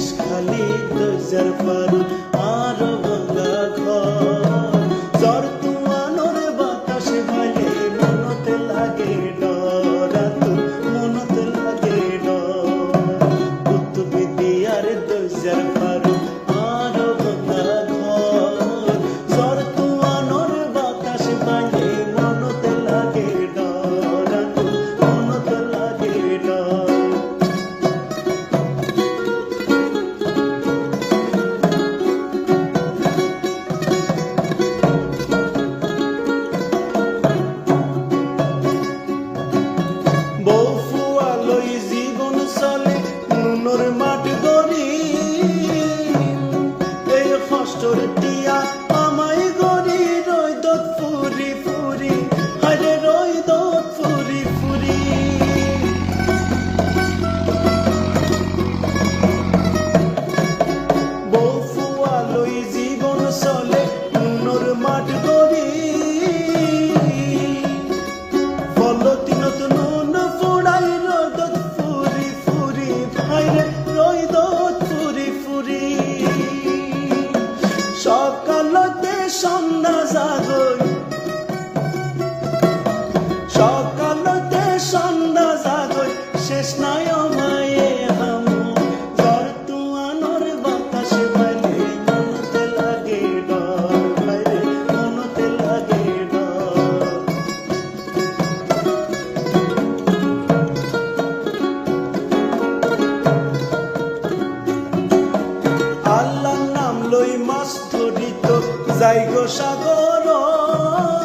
শেষ খালি দোজার পার আর ভাঙা ঘর। জ্বর তোমানোর বাতাসে ভালে মনতে লাগে ডরাত মনতে লাগে ডর। কুতুব দিয়ার দোজার good. সকালতে সন্ধ্যা জাগই। সকালতে সন্ধ্যা যাই গো সাগর।